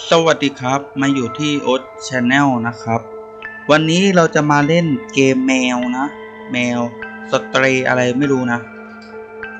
สวัสดีครับมาอยู่ที่โอ๊ตชาแนลนะครับ วันนี้เราจะมาเล่นเกมแมวนะ แมวสตรีอะไรไม่รู้นะ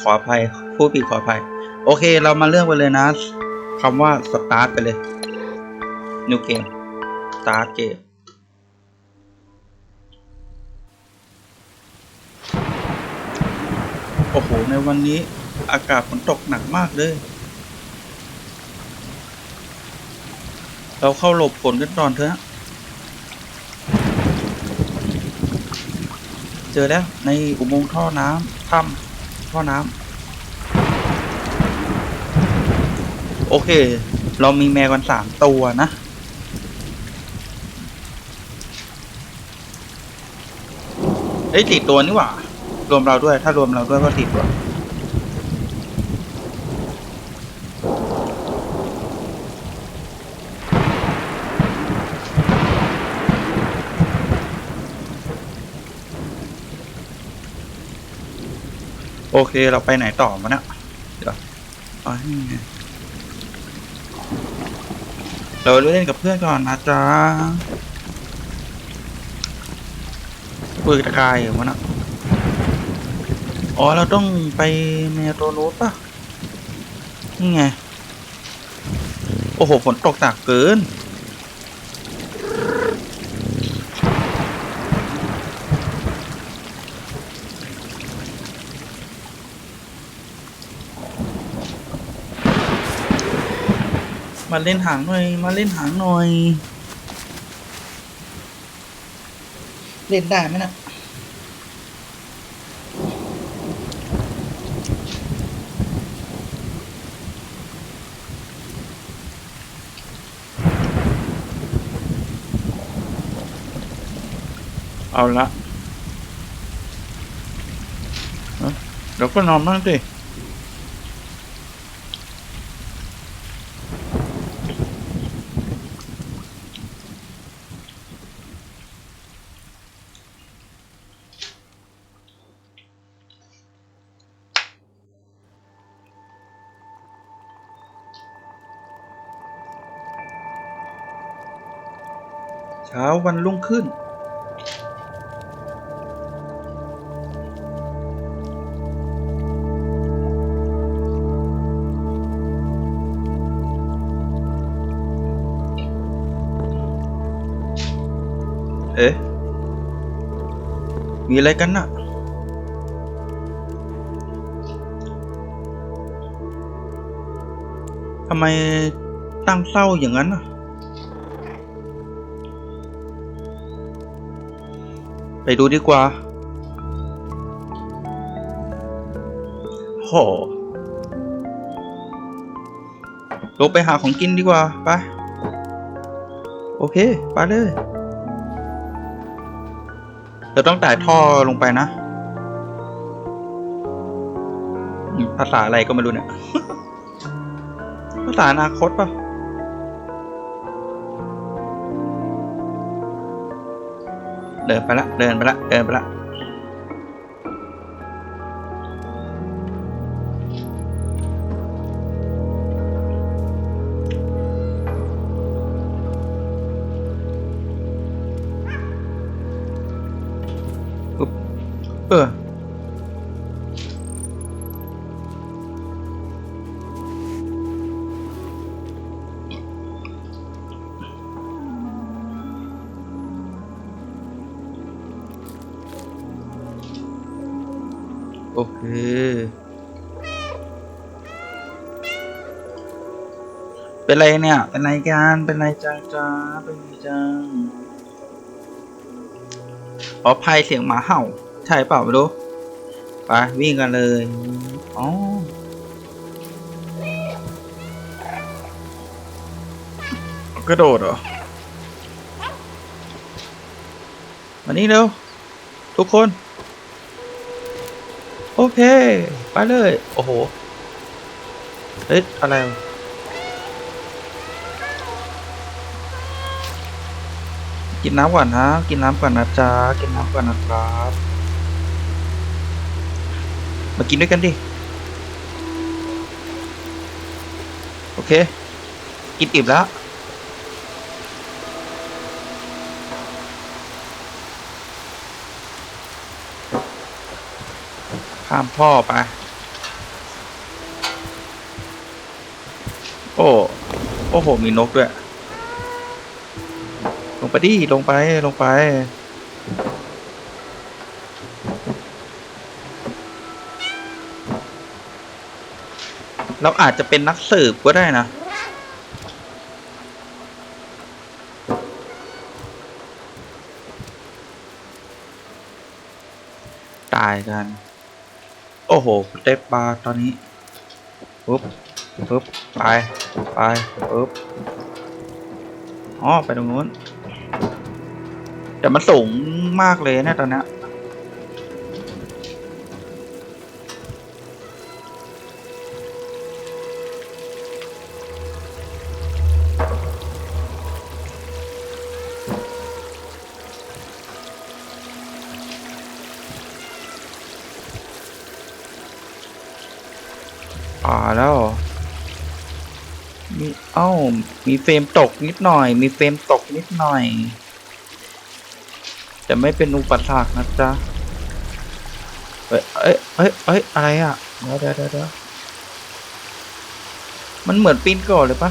ขออภัยผู้ผิดขออภัย โอเคเรามาเรื่องไปเลยนะคำว่าสตาร์ทไปเลย New Game Start Game โอ้โห ในวันนี้อากาศฝนตกหนักมากเลย เราเข้าหลบฝนกันก่อนเถอะ เจอแล้วในอุโมงค์ท่อน้ำถ้ำท่อน้ำโอเค เรามีแมวกันสามตัวนะ เอ้ยสี่ตัวนี่หว่า รวมเราด้วย ถ้ารวมเราด้วยก็สี่ตัว โอเคเราไปไหนต่อมาเนี่ยเดี๋ยวอ๋อนี่ไงเราเล่นกับเพื่อนก่อนนะจ๊ะปืนตะกายเหรอวะนะอ๋อ เราต้องไปเมโทรโรสป่ะ นี่ไง โอ้โห ฝนตกหนักเกิน มาเล่นหางหน่อย มาเล่นหางหน่อย เล่นได้ไหมนะเอาละเอ้าเดี๋ยวก็นอนบ้างดิ เช้าวันรุ่งขึ้น เอ๊ะ มีอะไรกันน่ะทำไมตั้งเศร้าอย่างนั้นน่ะ ไปดูดีกว่า โห ลงไปหาของกินดีกว่า ไป โอเค ไปเลย เราต้องแต่ายท่อลงไปนะอืมภาษาอะไรก็ไม่รู้เนี่ย ภาษาอนาคตปะ เดินไปละเดินไปละเดินไปละ โอเคเป็นไรเนี่ย เป็นไรกันเป็นไรจังจ้าเป็นไรจังอ๋อพายเสียงหมาเห่า ใช่เปล่าไม่รู้ไปวิ่งกันเลยอ๋อกระโดดเหรอมานี่เร็ว ทุกคน อเค ไปเลย โอ้โหเฮ้ยอะไรวะกินน้ำก่อนนะ กินน้ำก่อนนะจ๊ะ กินน้ำก่อนนะครับ มากินด้วยกันดิ โอเค กินอิ่มแล้ว ข้ามพ่อไป โอ้ โอ้โห มีนกด้วย ลงไปดิ ลงไป ลงไป เราอาจจะเป็นนักสืบก็ได้นะ อ้โหได้ปลาตอนนี้ปุ๊บปุ๊บไปไปปุ๊บอ๋อไปตรงนู้นแต่มันสูงมากเลยนะตอนนี้ มีเอ้ามีเฟรมตกนิดหน่อย มีเฟรมตกนิดหน่อย แต่ไม่เป็นอุปสรรคนะจ๊ะเอ้ยเอ้ยเอ้ยเอ้ยอะไรอะเดี๋ยวเดี๋ยวเดี๋ยวมันเหมือนปีนก่อนเลยปะ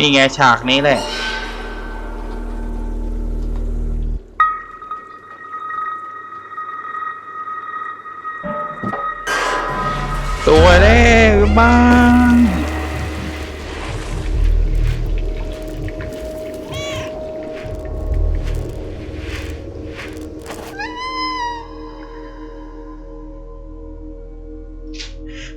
นี่ไงฉากนี้แหละสวเลยบ้าง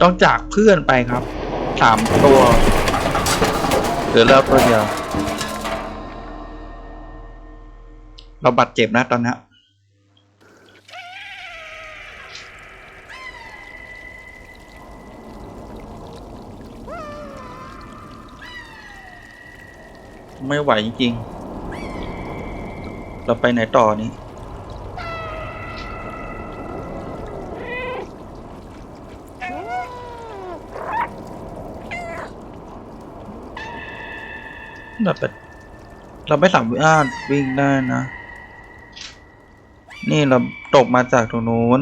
ต้องจากเพื่อนไปครับสามตัว เหลือแล้วตัวเดียว เราบาดเจ็บนะตอนนี้ไม่ไหวจริงๆ เราไปไหนต่อนี้ เราไปเราไม่สามารถวิ่งได้นะ นี่เราตกมาจากตรงนู้น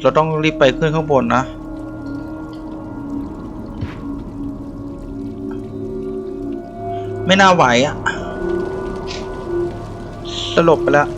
เราต้องรีบไปขึ้นข้างบนนะ ไม่น่าไหวอะ่ะสลบไปแล้ว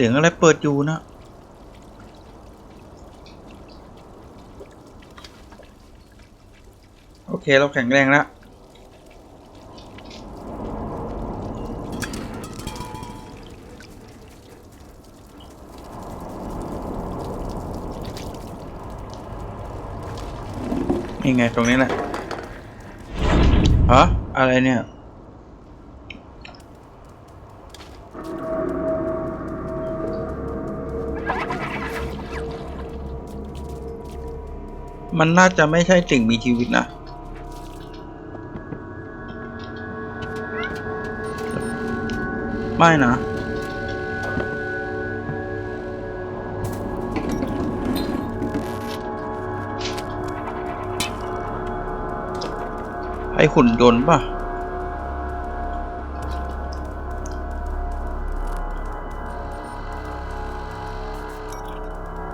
สียงอะไรเปิดอยู่นะ โอเคเราแข็งแรงแล้วนี่ไงตรงนี้แหละฮะอะไรเนี่ย มันน่าจะไม่ใช่สิ่งมีชีวิตนะ ไม่นะไอหุ่นยนต์ป่ะ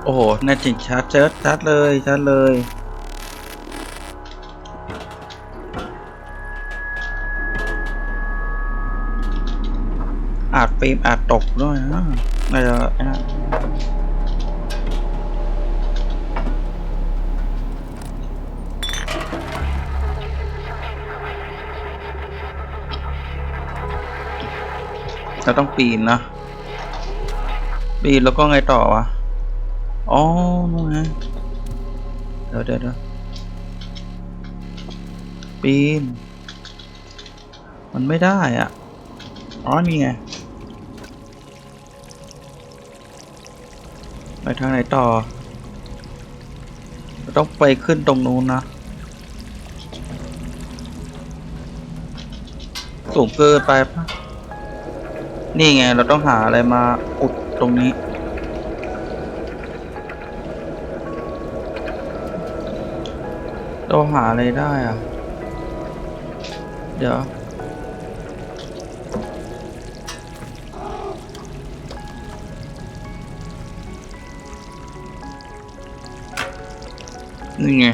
โอ้โหน่าจิงชาร์จเชิดชาดเลยชาดเลย อาจฟิล์มอาจตกด้วยนะน่าจนะเราต้องปีนนะ ปีนแล้วก็ไงต่อวะ อ๋อนู่นไงเดี๋ยวเดี๋ยวเดี๋ยวปีน มันไม่ได้อะ อ๋อ นี่ไง ไปทางไหนต่อ ต้องไปขึ้นตรงนู้นนะ สูงเกินไปปะนี่ไง เราต้องหาอะไรมาอุดตรงนี้ เราหาอะไรได้อะเดี๋ยวนี่ไง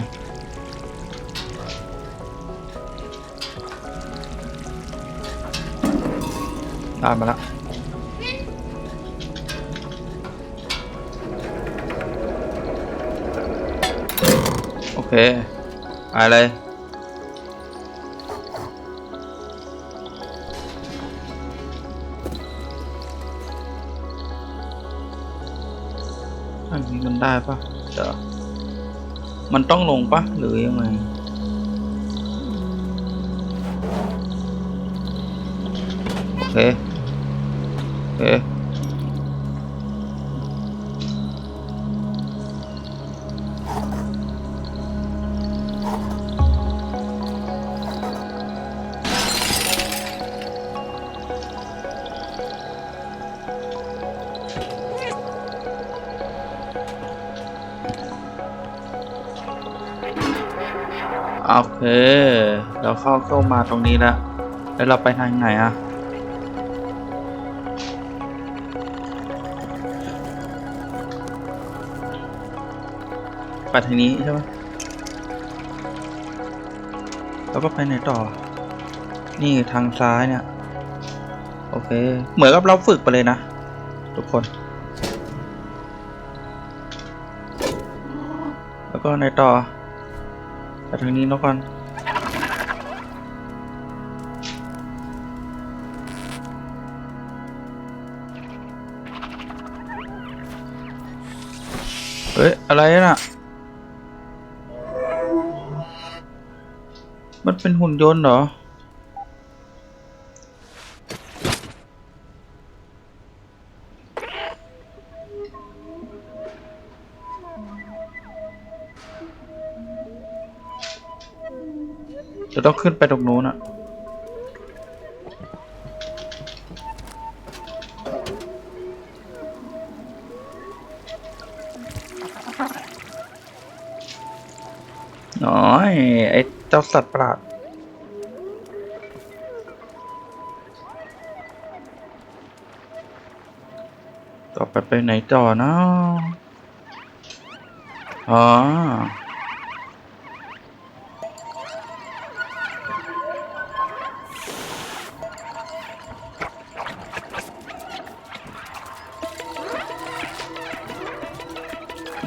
ได้มาแล้วโอเค ไปเลยอันนี้มันได้ปะเโอเคเราเข้าเข้ามาตรงนี้แล้วแล้วเราไปทางไหนอะไปทางนี้ใช่ไหมแล้วก็ไปไหนต่อ นี่ทางซ้ายเนี่ย โอเค เหมือนกับเราฝึกไปเลยนะ ทุกคน แล้วก็ไหนต่อ ไปทางนี้แล้วกันเฮ้ย อะไรน่ะ มันเป็นหุ่นยนต์เหรอ จะต้องขึ้นไปตรงนู้นอะน้อยไอ้เจ้าสัตว์ประหลาดต่อไปไปไหนต่อเนาะอ๋อ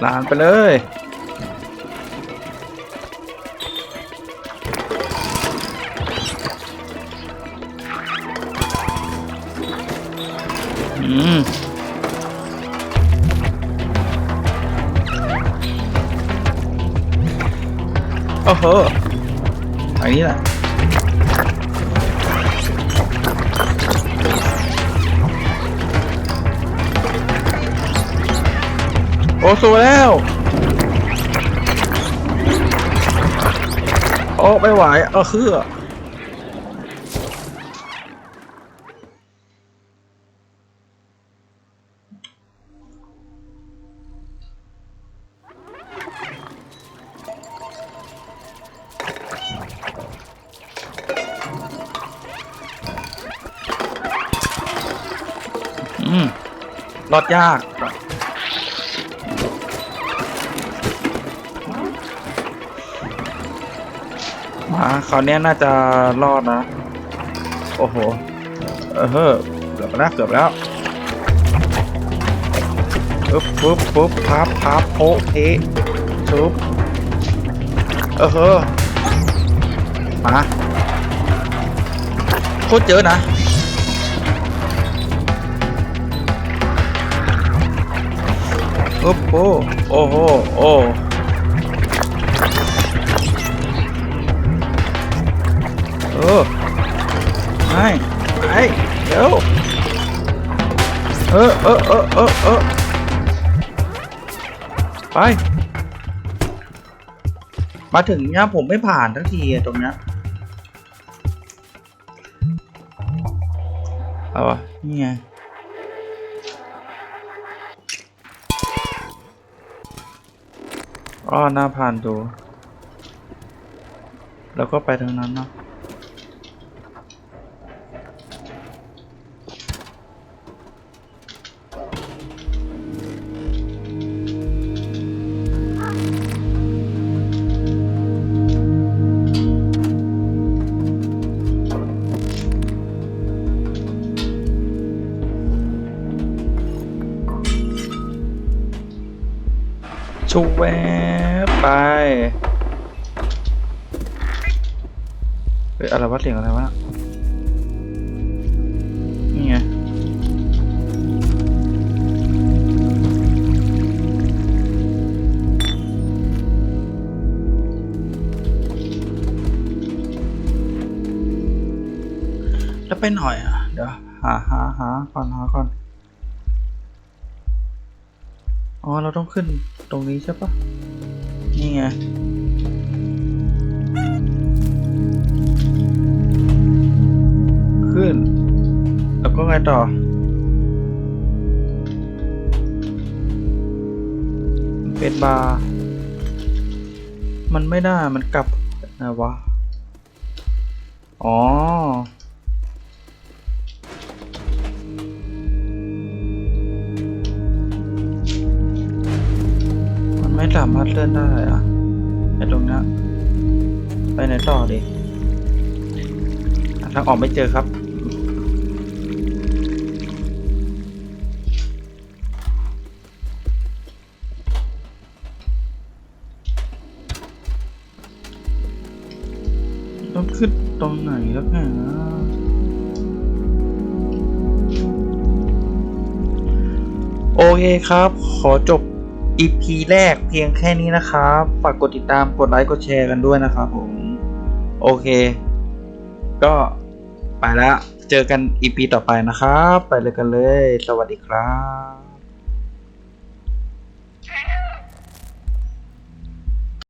ลานไปเลยอืมโอ้โหอันนี้แหละ โอ้สวยแล้ว โอ้ไม่ไหว เออคือรอดยาก มาคราวนี้น่าจะรอดนะ โอ้โห เออเฮ้อเกือบแล้วเกือบแล้วปึ๊บปึ๊บปึ๊บพับพับโอเคปึ๊บเออเฮ้อมาโคตรเยอะนะโอึ๊บโอ้โหโอ้ ออไม่ไปเดี๋ยวเออเออเออเออเออไป มาถึงเนี้ยผมไม่ผ่านทั้งทีตรงเนี้ยเอาวะนี่ไงอ้อหน้าผ่านดู แล้วก็ไปทางนั้นเนาะ เฮ้ยอะไรวะเสียงอะไรวะ นี่ไงแล้วไปหน่อยอะ เดี๋ยวหาหาหาก่อนหาก่อน อ๋อ เราต้องขึ้นตรงนี้ใช่ปะนี่ไง น แล้วก็ไงต่อ เป็นบาร์ มันไม่ได้ มันกลับไงวะ อ๋อ มันไม่สามารถเลื่อนได้อะไอตรงนี้ไปไหนต่อดิทางออกไม่เจอครับ ต้องขึ้นตรงไหนแล้วแหนะโอเคครับ ขอจบ EP แรกเพียงแค่นี้นะครับ ฝากกดติดตามกดไลค์กดแชร์กันด้วยนะครับผม โอเค ก็ไปแล้ว เจอกัน EP ต่อไปนะครับ ไปเลยกันเลย สวัสดีครับ